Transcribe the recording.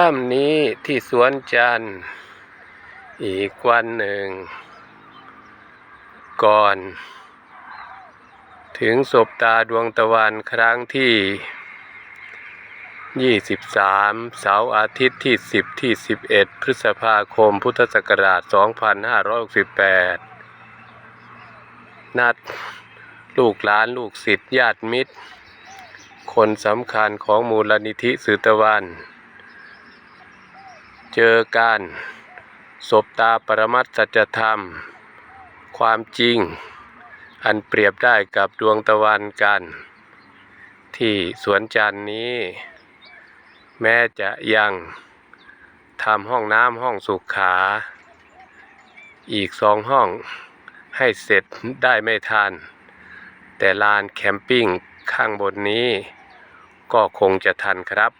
ค่ำนี้ที่สวนจันทร์ อีกวันหนึ่ง ก่อน ถึงศบตาดวงตะวันครั้งที่ 23 เสาร์อาทิตย์ที่ 10 ที่ 11 พฤษภาคมพุทธศักราช 2568 นัดลูกหลานลูกศิษย์ญาติมิตร คนสำคัญของมูลนิธิสือตะวัน เจอกันสบตาปรมัตสัจธรรม ความจริง อันเปรียบได้กับดวงตะวันกัน ที่สวนจันนี้ แม้จะยังทำห้องน้ำห้องสุขาอีกสองห้องให้เสร็จได้ไม่ทัน แต่ลานแคมปิ้งข้างบนนี้ ก็คงจะทันครับ